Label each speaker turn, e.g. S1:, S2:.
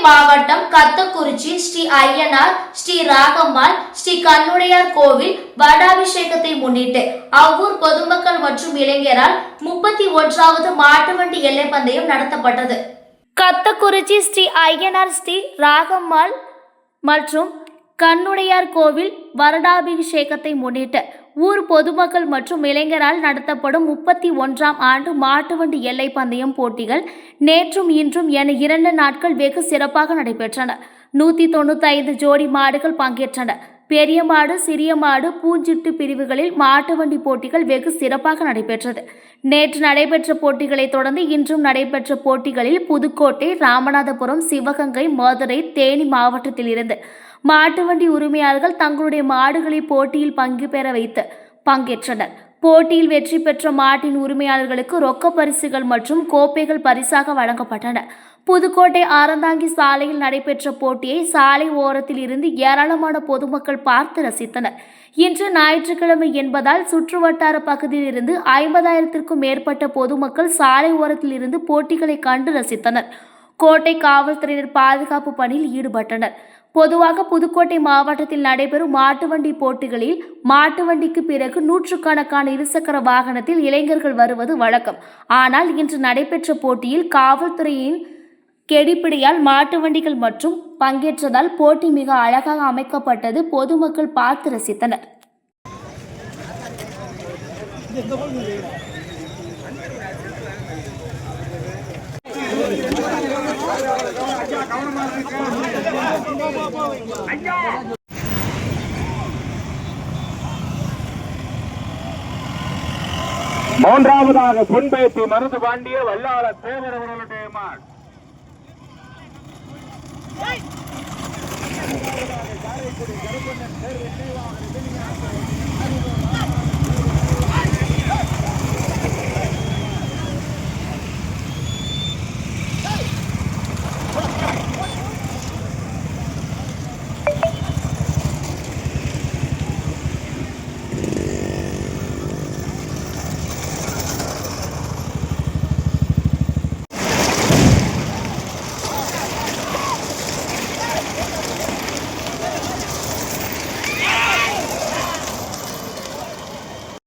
S1: மாவட்டம் கத்தக்குறிச்சி ஸ்ரீ ஐயனார் ஸ்ரீ ராகம்மாள் ஸ்ரீ கண்ணுடையார் கோவில் வடாபிஷேகத்தை முன்னிட்டு அவ்வூர் பொதுமக்கள் மற்றும் இளைஞரால் முப்பத்தி ஒன்றாவது மாட்டுவண்டி எல்லை பந்தயம் நடத்தப்பட்டது. கத்தக்குறிச்சி ஸ்ரீ ஐயனார் ஸ்ரீ ராகம்மாள் மற்றும் கண்ணுடையார் கோவில் வருடாபிஷேகத்தை முன்னிட்டு ஊர் பொதுமக்கள் மற்றும் இளைஞரால் நடத்தப்படும் முப்பத்தி ஒன்றாம் ஆண்டு மாட்டுவண்டி எல்லை பந்தயம் போட்டிகள் நேற்றும் இன்றும் என இரண்டு நாட்கள் வெகு சிறப்பாக நடைபெற்றன. நூற்றி தொண்ணூத்தைந்து ஜோடி மாடுகள் பங்கேற்றன. பெரிய மாடு சிறிய மாடு பூஞ்சிட்டு பிரிவுகளில் மாட்டுவண்டி போட்டிகள் வெகு சிறப்பாக நடைபெற்றது. நேற்று நடைபெற்ற போட்டிகளைத் தொடர்ந்து இன்றும் நடைபெற்ற போட்டிகளில் புதுக்கோட்டை ராமநாதபுரம் சிவகங்கை மதுரை தேனி மாவட்டத்திலிருந்து மாட்டு வண்டி உரிமையாளர்கள் தங்களுடைய மாடுகளை போட்டியில் பங்கு பெற வைத்து பங்கேற்றனர். போட்டியில் வெற்றி பெற்ற மாட்டின் உரிமையாளர்களுக்கு ரொக்க பரிசுகள் மற்றும் கோப்பைகள் பரிசாக வழங்கப்பட்டன. புதுக்கோட்டை ஆரந்தாங்கி சாலையில் நடைபெற்ற போட்டியை சாலை ஓரத்தில் இருந்து ஏராளமான பொதுமக்கள் பார்த்து ரசித்தனர். இன்று ஞாயிற்றுக்கிழமை என்பதால் சுற்றுவட்டார பகுதியில் இருந்து ஐம்பதாயிரத்திற்கும் மேற்பட்ட பொதுமக்கள் சாலை ஓரத்தில் இருந்து போட்டிகளை கண்டு ரசித்தனர். கோட்டை காவல்துறையினர் பாதுகாப்பு பணியில் ஈடுபட்டனர். பொதுவாக புதுக்கோட்டை மாவட்டத்தில் நடைபெறும் மாட்டு வண்டி போட்டிகளில் மாட்டு வண்டிக்கு பிறகு நூற்றுக்கணக்கான இருசக்கர வாகனத்தில் இளைஞர்கள் வருவது வழக்கம். ஆனால் இன்று நடைபெற்ற போட்டியில் காவல்துறையின் கெடிப்பிடியால் மாட்டு வண்டிகள் மற்றும் பங்கேற்றதால் போட்டி மிக அழகாக அமைக்கப்பட்டது. பொதுமக்கள் பார்த்து ரசித்தனர்.
S2: மூன்றாவதாக பொன்பேத்தி மருந்து பாண்டிய வல்லாள தேவர் அவர்களுடைய மாள் காரைக்குடி கருப்பண்ணன் தேர் வெற்றி வாகன